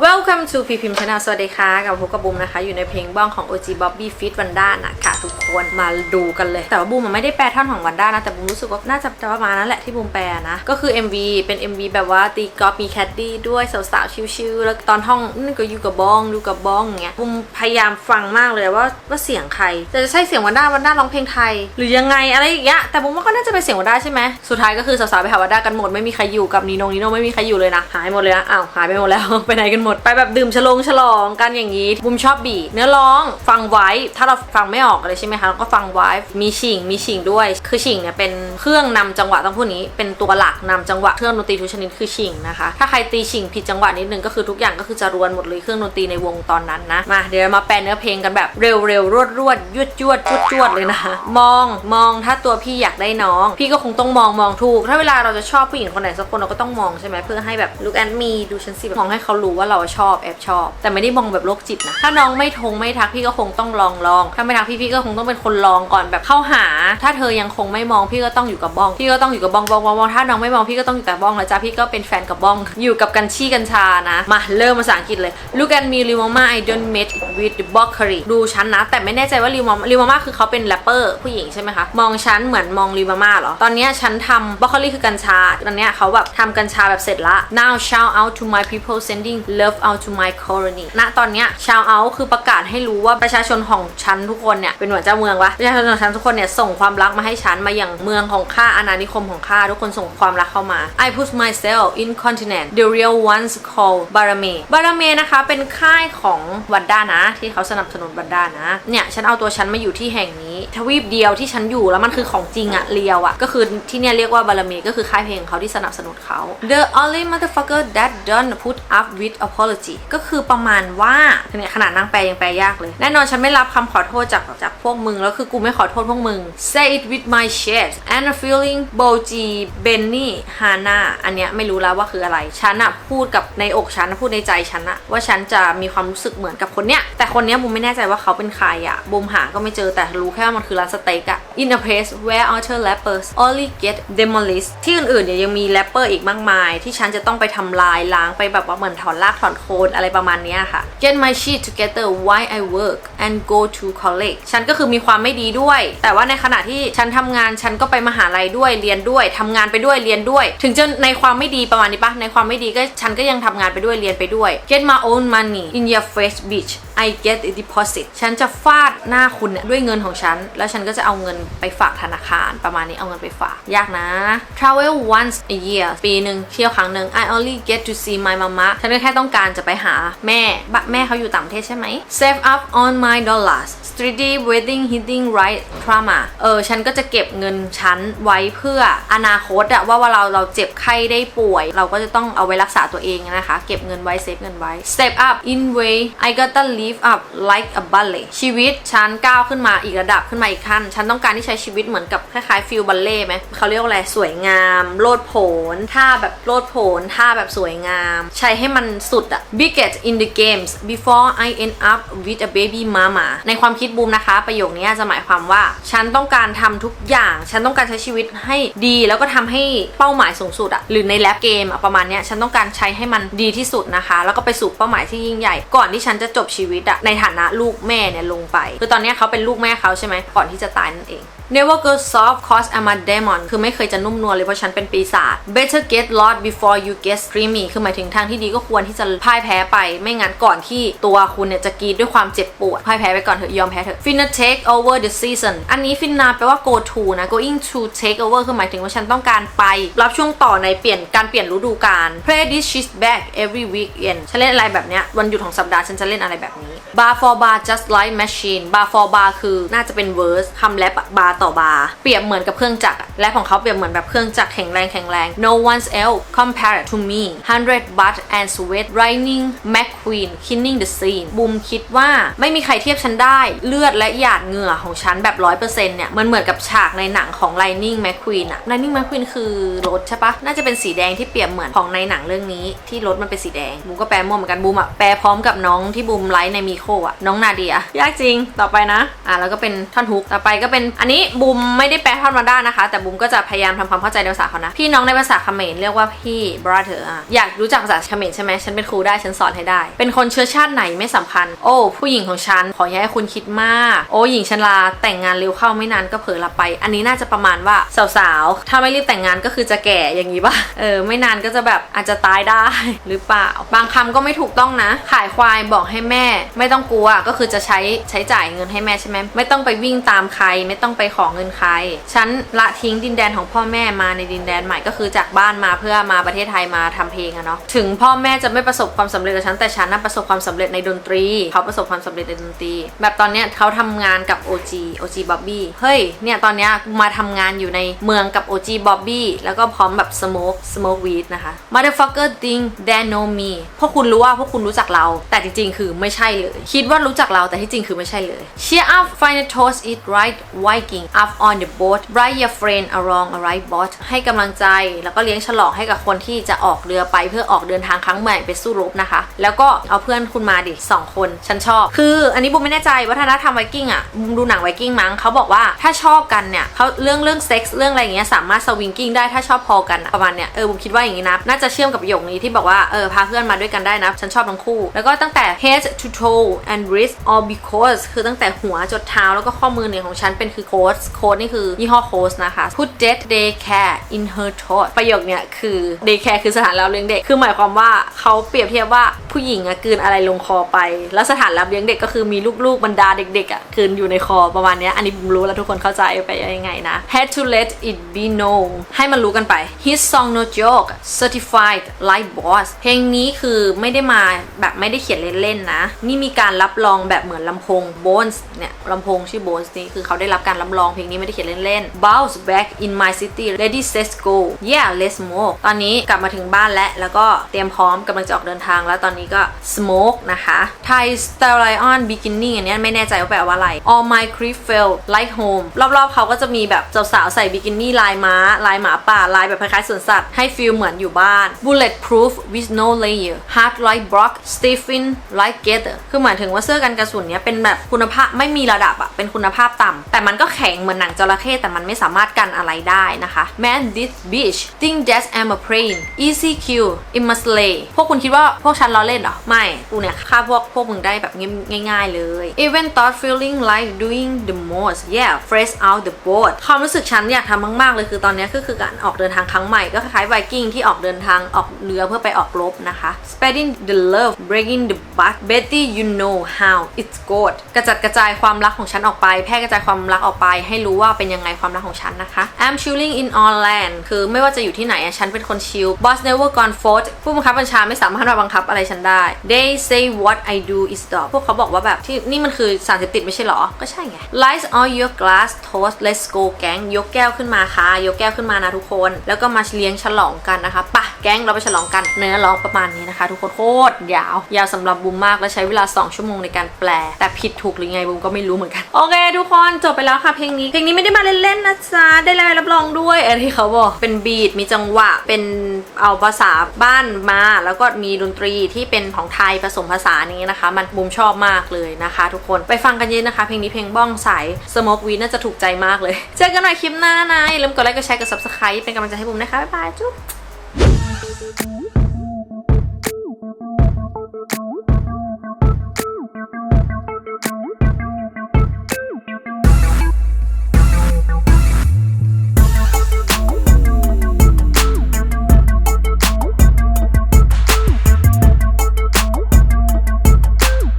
Welcome to พีพิมพ์ชาแนลสวัสดีค่ะ กับพบกับบูมนะคะ อยู่ในเพลงบ้องของ OG Bobby Fit Wanda นะคะทุกคนมาดูกันเลย แต่ว่าบูมมันไม่ได้แปลท่อนของวันด้านะ แต่บูมรู้สึกว่าน่าจะประมาณนั้นแหละที่บูมแปลนะ ก็คือ MV เป็น MV แบบว่าตีกอล์ฟมีแคดดี้ด้วยสาวๆชิลๆแล้วตอนท่องนี่ก็อยู่กับบ้องดูกับบ้องอย่างเงี้ยบูมพยายามฟังมากเลยว่าว่าเสียงใครแต่จะใช่เสียงวันด้าวันด้าร้องเพลงไทย หรือยังไงอะไรอย่างเงี้ยแต่บูมว่าก็น่าจะเป็นเสียงวันด้าใช่ไหมสุดท้ายก็คือสาวๆไปหาวันด้ากันหมดไม่มีใครอยู่กับนีโนนีโนไม่มีใครอยู่เลยนะหายหมดเลยนะอ้าวหายไปหมดแล้วไปไหนกันหมดไปแบบดื่มฉลองฉลองกันอย่างนี้บูมชอบบีเนื้อร้องฟังไว้ถ้าเราฟังไม่ออกอะไรใช่ไหมคะเราก็ฟังไว้มีชิงมีชิงด้วย คือชิงเนี่ยเป็นเครื่องนำจังหวะต้องพูดนี้ เป็นตัวหลักนำจังหวะเครื่องดนตรีทุกชนิดคือชิงนะคะ ถ้าใครตีชิงผิดจังหวะนิดนึงก็คือทุกอย่างก็คือจะรวนหมดเลยเครื่องดนตรีในวงตอนนั้นนะมาเดี๋ยวมาแปลเนื้อเพลงกันแบบเร็วเร็วรวดรวดยวดยวดจวดจวดเลยนะคะมองมองถ้าตัวพี่อยากได้น้อง พี่ก็คงต้องมองมองถูก ถ้าเวลาเราจะชอบผู้หญิงคนไหนสักคนเราก็ต้องมองใช่ไหมเพื่อให้แบบ look at me ดูฉันสิมองให้เขารู้ว่าเราชอบแอบชอบ แต่ไม่ได้มองแบบโรคจิตนะ ถ้าน้องไม่ทงไม่ทักพี่ก็คงต้องลองลองถ้าไม่ทักพี่พี่ก็คงต้องเป็นคนลองก่อนแบบเข้าหา ถ้าเธอยังคงไม่มองพี่ก็ต้องอยู่กับบ้อง พี่ก็ต้องอยู่กับบ้องบ้องบ้องบ้องถ้าน้องไม่มองพี่ก็ต้องอยู่แต่บ้องแล้วจ้าพี่ก็เป็นแฟนกับบ้อง อยู่กับกันชี่กัญชานะ มาเริ่มภาษาอังกฤษเลย Look at me Lil Mama I don't met with the b o c k e r y ดูฉันนะ แต่ไม่แน่ใจว่า Lil Mama Lil Mama คือเขาเป็นแรปเปอร์ผู้หญิงใช่ไหมคะ มองฉันเหมือนมอง Lil Mama เหรอ ตอนนี้ฉันทำ b o c k e r y คือกัญชา ตอนเนี้ยเขาแบบทำกัญชาแบบเสร็จละ Now shout out to my people sending love out to my colony ณตอนเนี้ย shout คือประกาศให้รู้ว่าประชาชนของฉันทุกคนเนี่ยเป็นหมือนเจ้าเมืองวะประชาชนของฉันทุกคนเนี่ยส่งความรักมาให้ฉันมาอย่างเมืองของข้าอาณานิคมของข้าทุกคนส่งความรักเข้ามา I put myself in continent the real ones call บารเมบารเมนะคะเป็นค่ายของวันด้านะ ที่เขาสนับสนุนวันด้านะเนี่ยฉันเอาตัวฉันมาอยู่ที่แห่งนี้ ทวีปเดียวที่ฉันอยู่แล้วมันคือของจริงอะเรียวอะก็คือที่เนี่ยเรียกว่าบารเมก็คือค่ายเพลงของเขาที่สนับสนุนเขา The only motherfucker that don't put up with apology ก็คือประมาณว่าเนี่ยขนาดนางแปลยังแปลยากเลย แน่นอนฉันไม่รับคำขอโทษจากจากพวกมึง แล้วคือกูไม่ขอโทษพวกมึง say it with my chest and a feeling boji benny hana อันเนี้ยไม่รู้แล้วว่าคืออะไร ฉันอะพูดกับในอกฉันพูดในใจฉันอะว่าฉันจะมีความรู้สึกเหมือนกับคนเนี้ยแต่คนเนี้ยบูมไม่แน่ใจว่าเขาเป็นใครอะบูมหาก็ไม่เจอแต่รู้แค่ว่ามันคือร้านสเต็กอะ in a place where other rappers only get demolished ที่อื่นๆเนี่ยยังมีแรปเปอร์อีกมากมาย ที่ฉันจะต้องไปทำลายล้างไปแบบว่าเหมือนถอนรากถอนโคนอะไรประมาณนี้ค่ะ get my shit together while I work and go to college ฉันก็คือมีความไม่ดีด้วย แต่ว่าในขณะที่ฉันทำงานฉันก็ไปมหาลัยด้วยเรียนด้วยทำงานไปด้วยเรียนด้วย ถึงจะในความไม่ดีประมาณนี้ปะในความไม่ดีก็ฉันก็ยังทำงานไปด้วยเรียนไปด้วย get my own money in your face bitch I get a deposit ฉันจะฟาดหน้าคุณเนี่ยด้วยเงินของฉัน แล้วฉันก็จะเอาเงินไปฝากธนาคารประมาณนี้เอาเงินไปฝาก ยากนะ travel once a year ปีหนึ่งเที่ยวครั้งหนึ่ง I only get to see my mama ฉันก็แค่ต้องการจะไปหาแม่แม่เขาอยู่ต่างประเทศใช่ไหม save up on my dollars steady wedding hitting right trauma เออ ฉันก็จะเก็บเงินฉันไว้เพื่ออนาคตอะว่าว่าเราเราเจ็บไข้ได้ป่วย เราก็จะต้องเอาไว้รักษาตัวเองนะคะ เก็บเงินไว้เซฟเงินไว้ step up in way I gotta live up like a ballet ชีวิตฉันก้าวขึ้นมาอีกระดับขึ้นมาอีกขั้น ฉันต้องการที่ใช้ชีวิตเหมือนกับคล้ายๆฟิลบัลเล่ไหมเขาเรียกว่าอะไรสวยงามโลดโผนท่าแบบโลดโผนท่าแบบสวยงาม ใช้ให้มันสุดอะ biggest in the games before I end up with a baby mama ในความคิดบูมนะคะ ประโยคนี้จะหมายความว่า ฉันต้องการทำทุกอย่าง ฉันต้องการใช้ชีวิตให้ดี แล้วก็ทำให้เป้าหมายสูงสุดอะหรือในแลปเกมอะประมาณเนี้ยฉันต้องการใช้ให้มันดีที่สุดนะคะ แล้วก็ไปสู่เป้าหมายที่ยิ่งใหญ่ ก่อนที่ฉันจะจบชีวิตอะในฐานะลูกแม่เนี่ยลงไปคือตอนเนี้ยเขาเป็นลูกแม่เขาใช่ไหมก่อนที่จะตายนั่นเอง Never go soft cause I'm a demon คือไม่เคยจะนุ่มนวลเลยเพราะฉันเป็นปีศาจ Better get lost before you get screamy คือหมายถึงทางที่ดีก็ควรที่จะพ่ายแพ้ไป ไม่งั้นก่อนที่ตัวคุณเนี่ยจะกรีดด้วยความเจ็บปวดพ่ายแพ้ไปก่อนเถอะยอมแพ้เถอะ Finna take over the season อันนี้ Finna แปลว่า go to นะ going to take over คือหมายถึงว่าฉันต้องการไป รับช่วงต่อในเปลี่ยนการเปลี่ยนฤดูกาล Play this shit back every weekend ฉันเล่นอะไรแบบเนี้ยวันหยุดของสัปดาห์ฉันจะเล่นอะไรแบบนี้ Bar for bar just like machine Bar for bar คือน่าจะเป็น verse คำแรปบาร์ต่อบาร์เปรียบเหมือนกับเครื่องจักรอะแรปของเขาเปรียบเหมือนแบบเครื่องจักรแข็งแรงแข็งแรง No one's else compared to me hundred butt and sweat raining McQueen killing the scene บุมคิดว่าไม่มีใครเทียบฉันได้ เลือดและหยาดเหงื่อของฉันแบบร้อยเปอร์เซ็นต์เนี่ย มันเหมือนกับฉากในหนังของ Lightning McQueen อะ Lightning McQueen คือรถใช่ปะ น่าจะเป็นสีแดงที่เปรียบเหมือนของในหนังเรื่องนี้ที่รถมันเป็นสีแดง บูมก็แปลมั่วเหมือนกันบูมอะแปลพร้อมกับน้องที่บูมไลฟ์ในมีโคอะน้องนาเดียยากจริงต่อไปนะอะแล้วก็เป็นท่อนฮุกต่อไปก็เป็นอันนี้บุมไม่ได้แปลท่อนมาได้นะคะ แต่บุมก็จะพยายามทำความเข้าใจในภาษาเขานะพี่น้องในภาษาเขมรเรียกว่าพี่ brother อะอยากรู้จักภาษาเขมรใช่ไหมฉันเป็นครูได้ฉันสอนให้ได้ เป็นคนเชื้อชาติไหนไม่สำคัญ โอ้ผู้หญิงของฉันขออย่าให้คุณคิดมาก โอ้หญิงชราแต่งงานเร็วเข้าไม่นานก็เผลอหลับไป อันนี้น่าจะประมาณว่าสาวๆ ถ้าไม่รีบแต่งงานก็คือจะแก่อย่างนี้ป่ะ เออ ไม่นานก็จะแบบอาจจะตายได้หรือเปล่า บางคำก็ไม่ถูกต้องนะ ขายควายบอกให้แม่ ไม่ต้องกลัว ก็คือจะใช้ใช้จ่ายเงินให้แม่ใช่ไหมไม่ต้องไปวิ่งตามใคร ไม่ต้องไปขอเงินใคร ฉันละทิ้งดินแดนของพ่อแม่มาในดินแดนใหม่ก็คือจากบ้านมาเพื่อมาประเทศไทยมาทำเพลงอะเนาะ ถึงพ่อแม่จะไม่ประสบความสำเร็จกับฉันแต่ฉันน่ะประสบความสำเร็จในดนตรี เขาประสบความสำเร็จในดนตรี แบบตอนเนี้ยเขาทำงานกับ OG OG Bobby เฮ้ย เนี่ยตอนเนี้ยมาทำงานอยู่ในเมืองกับ OG Bobby แล้วก็พร้อมแบบ smoke smoke weed นะคะ motherfucker think they know me พวกคุณรู้ว่าพวกคุณรู้จักเรา แต่จริงๆ คือไม่ใช่เลย คิดว่ารู้จักเราแต่ที่จริงคือไม่ใช่เลย cheer up find a toast eat right Viking up on the boat write your friend along a right boat ให้กำลังใจแล้วก็เลี้ยงฉลองให้กับคนที่จะออกเรือไปเพื่อออกเดินทางครั้งใหม่ไปสู้รบนะคะ แล้วก็เอาเพื่อนคุณมาดิสองคนฉันชอบ คืออันนี้บุมไม่แน่ใจวัฒนธรรมไวกิ้งอะบุมดูหนังไวกิ้งมั้งเขาบอกว่าถ้าชอบกันเนี่ยเขาเรื่องเรื่องเซ็กส์เรื่องอะไรอย่างเงี้ยสามารถสวิงกิ้งได้ถ้าชอบพอกันประมาณเนี้ยเออบุมคิดว่าอย่างงี้นะน่าจะเชื่อมกับประโยคนี้ที่บอกว่าเออพาเพื่อนมาด้วยกันได้นะฉันชอบทั้งคู่ แล้วก็ตั้งแต่ head to toe and wrist all because คือตั้งแต่หัวจดเท้าแล้วก็ข้อมือเนี่ยของฉันเป็นคือ coast coat นี่คือยี่ห้อ coast นะคะ put dead day care in her throat ประโยคเนี่ยคือ day care คือสถานรับเลี้ยงเด็กคือหมายความว่าเขาเปรียบเทียบว่าผู้หญิงอะกืนอะไรลงคอไป แล้วสถานรับเลี้ยงเด็กก็คือมีลูกๆบรรดาเด็กๆอะกลืนอยู่ในคอประมาณเนี้ยอันนี้ผมรู้แล้วทุกคนเข้าใจไปยังไงนะ had to let it be known ให้มันรู้กันไป his song no joke certified like boss เพลงนี้คือไม่ได้มาแบบไม่ได้เขียนเล่นๆนะ นี่มีการรับรองแบบเหมือนลำโพง Bones เนี่ยลำโพงชื่อ Bones นี่คือเขาได้รับการรับรองเพลงนี้ไม่ได้เขียนเล่นๆ bounce back in my city ready set go yeah let's smoke ตอนนี้กลับมาถึงบ้านแล้วแล้วก็เตรียมพร้อมกำลังจะออกเดินทางแล้วตอนนี้ก็ smoke นะคะ Thai style lion big อันนี้ไม่แน่ใจว่าแปลว่าอะไร all my creep felt like home รอบๆเขาก็จะมีแบบสาวๆใส่บิกินี่ลายม้า ลายหมาป่า ลายแบบคล้ายๆสวนสัตว์ ให้ฟีลเหมือนอยู่บ้าน bullet proof with no layer hard like block stiffen like gather คือหมายถึงว่าเสื้อกันกระสุนเนี้ยเป็นแบบคุณภาพไม่มีระดับอะเป็นคุณภาพต่ำแต่มันก็แข็งเหมือนหนังจระเข้แต่มันไม่สามารถกันอะไรได้นะคะ man this bitch think that I'm a plane easy kill it must lay พวกคุณคิดว่าพวกฉันล้อเล่นเหรอ ไม่กูเนี่ยฆ่าพวกพวกมึงได้แบบง่ายๆเลย even thought feeling like doing the most yeah fresh out the boat ความรู้สึกฉันอยากทำมาก ๆ เลยคือตอนนี้ก็คือการออกเดินทางครั้งใหม่ก็คล้ายไวกิ้งที่ออกเดินทางออกเรือเพื่อไปออกรบนะคะ spreading the love breaking the butt Betty you know how it's good กระจัดกระจายความรักของฉันออกไป แพร่กระจายความรักออกไป ให้รู้ว่าเป็นยังไงความรักของฉันนะคะ I'm chilling in all land คือไม่ว่าจะอยู่ที่ไหนอะฉันเป็นคนชิล boss never gone forth ผู้บังคับบัญชาไม่สามารถมาบังคับอะไรฉันได้ they say what I do is stop พวกเขาบอกว่าแบบที่นี่มันคือสารเสพติดไม่ใช่เหรอ ก็ใช่ไง lights on your glass toast let's go แก๊งยกแก้วขึ้นมาค่ะ ยกแก้วขึ้นมานะทุกคน แล้วก็มาเลี้ยงฉลองกันนะคะปะแก๊งเราไปฉลองกันเนื้อร้องประมาณนี้นะคะ ทุกคนโคตรยาว ยาวสำหรับบูมมากและใช้เวลา 2 ชั่วโมงในการแปล แต่ผิดถูกหรือไงบูมก็ไม่รู้เหมือนกัน โอเค ทุกคนจบไปแล้วค่ะเพลงนี้เพลงนี้ไม่ได้มาเล่นๆนะจ๊ะได้รายรับรองด้วยเออที่เขาบอกเป็นบีทมีจังหวะเป็นเอาภาษาบ้านมา แล้วก็มีดนตรีที่เป็นของไทยผสมภาษานี้นะคะ มันบูมชอบมากเลยนะคะ ทุกคนไปฟังกันเยอะนะคะ เพลงนี้เพลงบ้องสายสโมกวีน่าจะถูกใจมากเลย เจอกันใหม่คลิปหน้านะอย่าลืมกดไลค์กดแชร์กด subscribe เป็นกำลังใจให้บุ๋มนะคะบ๊ายบายจุ๊บ